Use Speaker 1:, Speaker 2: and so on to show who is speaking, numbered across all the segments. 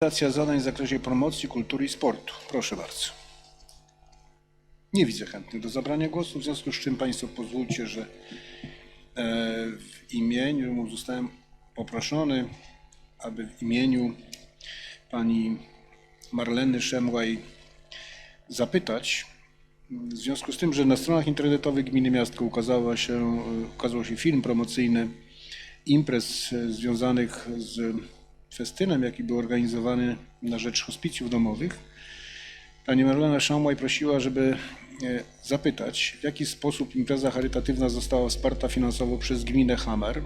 Speaker 1: Realizacja zadań w zakresie promocji kultury i sportu. Proszę bardzo. Nie widzę chętnych do zabrania głosu, w związku z czym Państwo pozwólcie, że e, w imieniu, zostałem poproszony, aby w imieniu pani Marleny Szemłaj zapytać, w związku z tym, że na stronach internetowych Gminy Miastko ukazała się, ukazał się film promocyjny imprez e, związanych z festynem, jaki był organizowany na rzecz hospicjów domowych. Pani Marlena Szamłaj prosiła, żeby e, zapytać, w jaki sposób impreza charytatywna została wsparta finansowo przez gminę Hammer.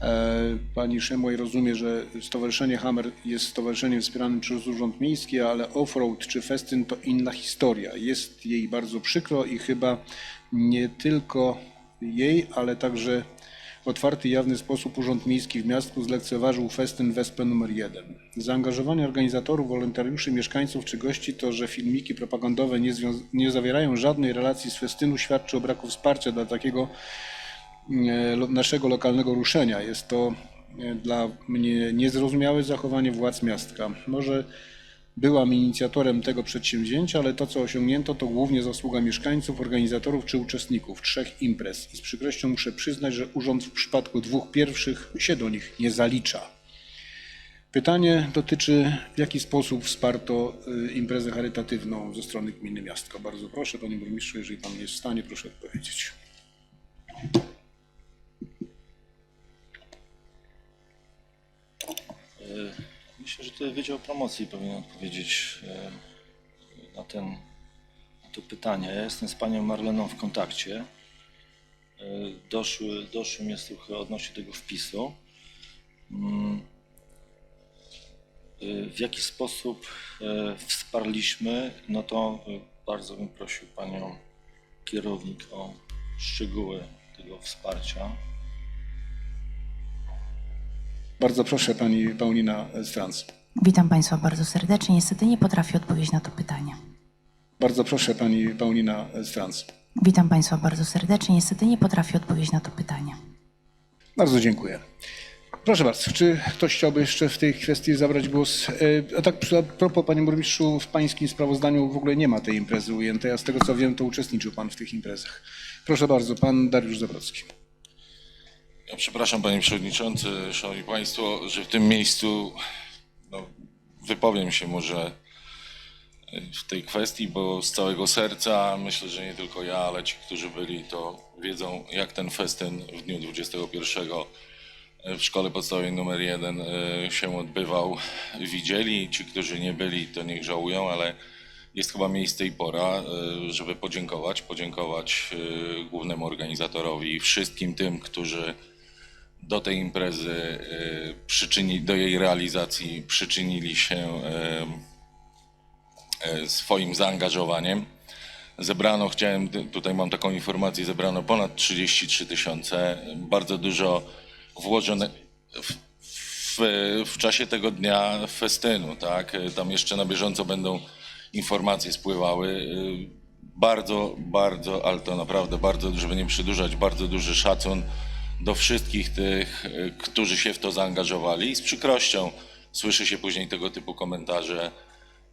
Speaker 1: E, Pani Szemłaj rozumie, że Stowarzyszenie Hammer jest stowarzyszeniem wspieranym przez Urząd Miejski, ale offroad czy festyn to inna historia. Jest jej bardzo przykro i chyba nie tylko jej, ale także w otwarty i jawny sposób Urząd Miejski w Miastku zlekceważył festyn Wespę numer 1. Zaangażowanie organizatorów, wolontariuszy, mieszkańców czy gości to, że filmiki propagandowe nie, nie zawierają żadnej relacji z festynu świadczy o braku wsparcia dla takiego e, naszego lokalnego ruszenia. Jest to e, dla mnie niezrozumiałe zachowanie władz miastka. Może byłam inicjatorem tego przedsięwzięcia, ale to, co osiągnięto, to głównie zasługa mieszkańców, organizatorów czy uczestników trzech imprez. I z przykrością muszę przyznać, że urząd w przypadku dwóch pierwszych się do nich nie zalicza. Pytanie dotyczy, w jaki sposób wsparto y, imprezę charytatywną ze strony gminy Miastko. Bardzo proszę, panie burmistrzu, jeżeli pan jest w stanie, proszę odpowiedzieć.
Speaker 2: To Wydział Promocji powinien odpowiedzieć e, na, ten, na to pytanie. Ja jestem z panią Marleną w kontakcie. E, Doszły, doszły mnie słuchy odnośnie tego wpisu. Mm. E, W jaki sposób wsparliśmy, no to bardzo bym prosił panią kierownik o szczegóły tego wsparcia.
Speaker 1: Bardzo proszę, pani Paulina Strans.
Speaker 3: Witam Państwa bardzo serdecznie. Niestety nie potrafię odpowiedzieć na to pytanie.
Speaker 1: Bardzo proszę, pani Paulina Strans.
Speaker 3: Witam Państwa bardzo serdecznie. Niestety nie potrafię odpowiedzieć na to pytanie.
Speaker 1: Bardzo dziękuję. Proszę bardzo, czy ktoś chciałby jeszcze w tej kwestii zabrać głos? E, A tak a propos, panie burmistrzu, w pańskim sprawozdaniu w ogóle nie ma tej imprezy ujętej, a z tego co wiem, to uczestniczył pan w tych imprezach. Proszę bardzo, pan Dariusz Zabrocki.
Speaker 4: Ja przepraszam panie przewodniczący, szanowni państwo, że w tym miejscu no, wypowiem się może w tej kwestii, bo z całego serca myślę, że nie tylko ja, ale ci, którzy byli, to wiedzą, jak ten festyn w dniu 21 w szkole podstawowej numer 1 się odbywał. Widzieli, ci, którzy nie byli, to niech żałują, ale jest chyba miejsce i pora, e, żeby podziękować, podziękować e, głównemu organizatorowi i wszystkim tym, którzy do tej imprezy przyczyni, do jej realizacji przyczynili się e, e, swoim zaangażowaniem. Zebrano, chciałem, tutaj mam taką informację, zebrano ponad 33 tysiące, bardzo dużo włożone w, w, w czasie tego dnia festynu, tak? Tam jeszcze na bieżąco będą informacje spływały. Bardzo, bardzo, ale to naprawdę bardzo, żeby nie przedłużać, bardzo duży szacun do wszystkich tych, y, którzy się w to zaangażowali. I z przykrością słyszy się później tego typu komentarze,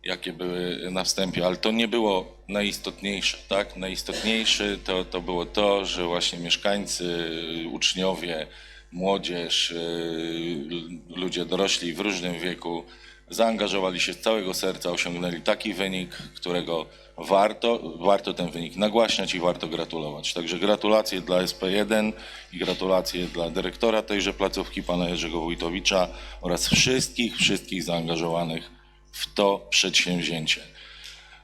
Speaker 4: jakie były na wstępie, ale to nie było najistotniejsze, tak? Najistotniejsze to, to było to, że właśnie mieszkańcy, uczniowie, młodzież, y, ludzie dorośli w różnym wieku zaangażowali się z całego serca, osiągnęli taki wynik, którego warto, warto ten wynik nagłaśniać i warto gratulować. Także gratulacje dla SP1 i gratulacje dla dyrektora tejże placówki, pana Jerzego Wójtowicza oraz wszystkich, wszystkich zaangażowanych w to przedsięwzięcie.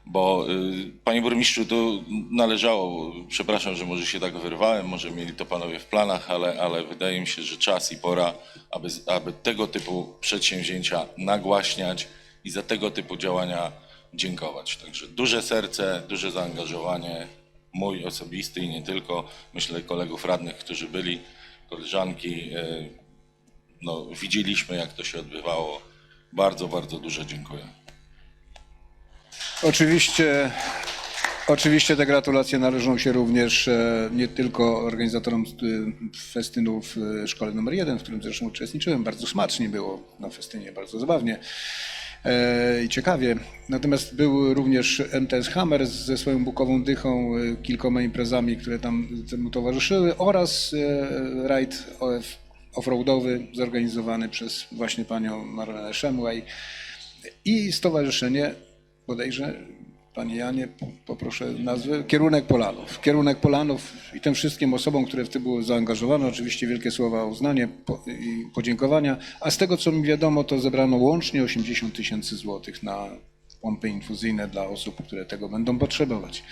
Speaker 4: Bo y, panie burmistrzu, tu należało, przepraszam, że może się tak wyrwałem, może mieli to panowie w planach, ale, ale wydaje mi się, że czas i pora, aby, aby tego typu przedsięwzięcia nagłaśniać i za tego typu działania dziękować. Także duże serce, duże zaangażowanie, mój osobisty i nie tylko, myślę kolegów radnych, którzy byli, koleżanki, y, no, widzieliśmy jak to się odbywało. Bardzo, bardzo duże dziękuję.
Speaker 1: Oczywiście Oczywiście te gratulacje należą się również e, nie tylko organizatorom e, festynu w e, szkole numer jeden, w którym zresztą uczestniczyłem. Bardzo smacznie było na festynie, bardzo zabawnie i ciekawie. Natomiast był również MTS Hammer ze swoją bukową dychą, kilkoma imprezami, które tam temu towarzyszyły oraz rajd OF offroadowy zorganizowany przez właśnie panią Marlenę Szemłaj i stowarzyszenie, bodajże, panie Janie, po- poproszę nazwę, Kierunek Polanów. Kierunek Polanów i tym wszystkim osobom, które w tym były zaangażowane, oczywiście wielkie słowa uznania po, i podziękowania, a z tego co mi wiadomo, to zebrano łącznie 80 tysięcy złotych na pompy infuzyjne dla osób, które tego będą potrzebować.